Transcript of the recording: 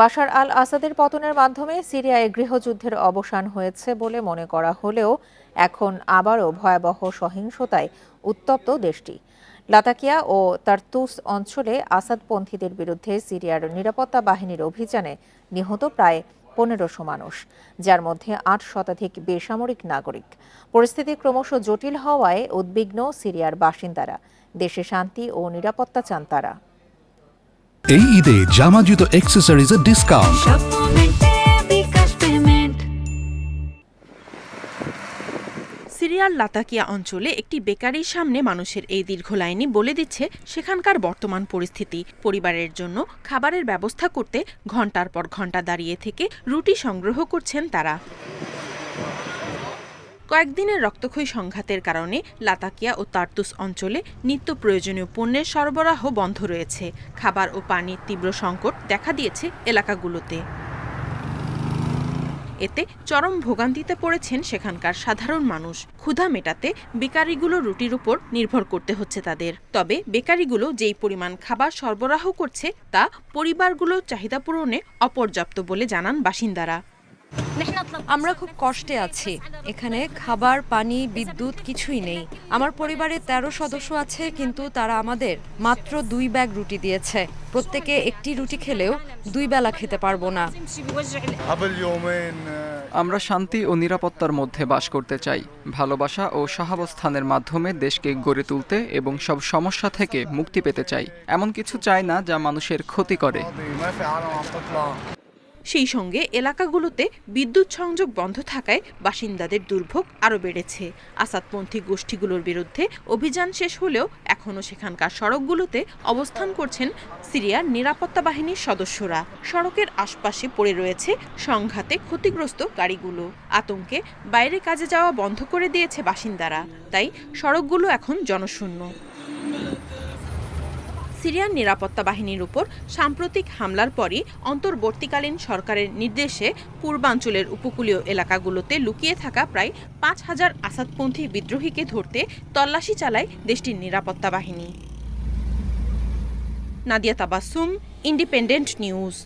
বাশার আল আসাদের পতনের মাধ্যমে সিরিয়ায় গৃহযুদ্ধের অবসান হয়েছে বলে মনে করা হলেও এখন আবারও ভয়াবহ সহিংসতায় উত্তপ্ত দেশটি। লাতাকিয়া ও তারতুস অঞ্চলে আসাদপন্থীদের বিরুদ্ধে সিরিয়ার নিরাপত্তা বাহিনীর অভিযানে নিহত প্রায় পনেরোশো মানুষ, যার মধ্যে আট শতাধিক বেসামরিক নাগরিক। পরিস্থিতি ক্রমশ জটিল হওয়ায় উদ্বিগ্ন সিরিয়ার বাসিন্দারা। দেশে শান্তি ও নিরাপত্তা চান তারা। এই ঈদে জামা জুতো অ্যাক্সেসরিজের ডিসকাউন্ট সিরিয়ার লাতাকিয়া অঞ্চলে একটি বেকারির সামনে মানুষের এই দীর্ঘ লাইনই বলে দিচ্ছে সেখানকার বর্তমান পরিস্থিতি। পরিবারের জন্য খাবারের ব্যবস্থা করতে ঘণ্টার পর ঘণ্টা দাঁড়িয়ে থেকে রুটি সংগ্রহ করছেন তারা। কয়েকদিনের রক্তক্ষয়ী সংঘাতের কারণে লাতাকিয়া ও তার্তুস অঞ্চলে নিত্য প্রয়োজনীয় পণ্যের সরবরাহ বন্ধ রয়েছে। খাবার ও পানির তীব্র সংকট দেখা দিয়েছে এলাকাগুলোতে। এতে চরম ভোগান্তিতে পড়েছেন সেখানকার সাধারণ মানুষ। ক্ষুধা মেটাতে বেকারিগুলো রুটির উপর নির্ভর করতে হচ্ছে তাদের। তবে বেকারিগুলো যেই পরিমাণ খাবার সরবরাহ করছে তা পরিবারগুলোর চাহিদা পূরণে অপর্যাপ্ত বলে জানান বাসিন্দারা। আমরা খুব কষ্টে আছি। এখানে খাবার, পানি, বিদ্যুৎ কিছুই নেই। আমার পরিবারে ১৩ সদস্য আছে, কিন্তু তারা আমাদের মাত্র দুই ব্যাগ রুটি দিয়েছে। প্রত্যেকে একটি রুটি খেলেও দুই বেলা খেতে পারব না। আমরা শান্তি ও নিরাপত্তার মধ্যে বাস করতে চাই। ভালোবাসা ও সহাবস্থানের মাধ্যমে দেশকে গড়ে তুলতে এবং সব সমস্যা থেকে মুক্তি পেতে চাই। এমন কিছু চাই না যা মানুষের ক্ষতি করে। সেই সঙ্গে এলাকাগুলোতে বিদ্যুৎ সংযোগ বন্ধ থাকায় বাসিন্দাদের দুর্ভোগ আরও বেড়েছে। আসাদপন্থী গোষ্ঠীগুলোর বিরুদ্ধে অভিযান শেষ হলেও এখনও সেখানকার সড়কগুলোতে অবস্থান করছেন সিরিয়ার নিরাপত্তা বাহিনীর সদস্যরা। সড়কের আশপাশে পড়ে রয়েছে সংঘাতে ক্ষতিগ্রস্ত গাড়িগুলো। আতঙ্কে বাইরে কাজে যাওয়া বন্ধ করে দিয়েছে বাসিন্দারা। তাই সড়কগুলো এখন জনশূন্য। সিরিয়ার নিরাপত্তা বাহিনীর উপর সাম্প্রতিক হামলার পরই অন্তর্বর্তীকালীন সরকারের নির্দেশে পূর্বাঞ্চলের উপকূলীয় এলাকাগুলোতে লুকিয়ে থাকা প্রায় পাঁচ হাজার আসাদপন্থী বিদ্রোহীকে ধরতে তল্লাশি চালায় দেশটির নিরাপত্তা বাহিনী। Nadia Tabassum, independent news.